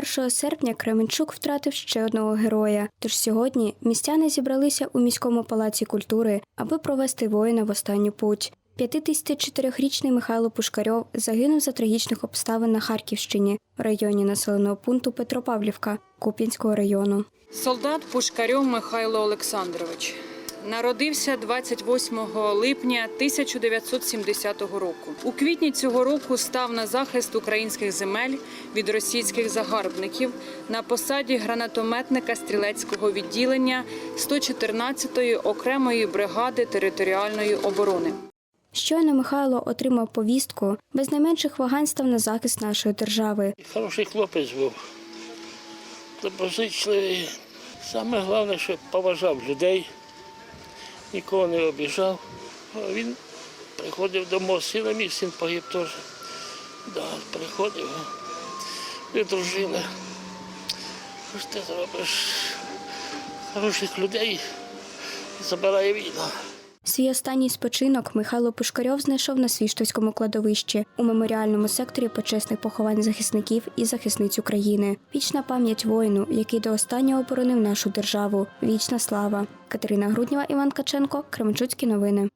1 серпня Кременчук втратив ще одного героя. Тож сьогодні містяни зібралися у міському палаці культури, аби провести воїна в останню путь. 54-річний Михайло Пушкарьов загинув за трагічних обставин на Харківщині в районі населеного пункту Петропавлівка Куп'янського району. Солдат Пушкарьов Михайло Олександрович народився 28 липня 1970 року. У квітні цього року став на захист українських земель від російських загарбників на посаді гранатометника стрілецького відділення 114-ї окремої бригади територіальної оборони. Щойно Михайло отримав повістку, без найменших вагань став на захист нашої держави. Хороший хлопець був. Доброзичливий. Саме головне, що поважав людей, нікого не обіжав. Він приходив до сина мій син погиб теж. Да, приходив. І дружина. Що ти зробиш? Хороших людей забирає війна. Свій останній спочинок Михайло Пушкарьов знайшов на Свіштовському кладовищі у меморіальному секторі почесних поховань захисників і захисниць України. Вічна пам'ять воїну, який до останнього боронив нашу державу. Вічна слава. Катерина Груднєва, Іван Каченко, Кременчуцькі новини.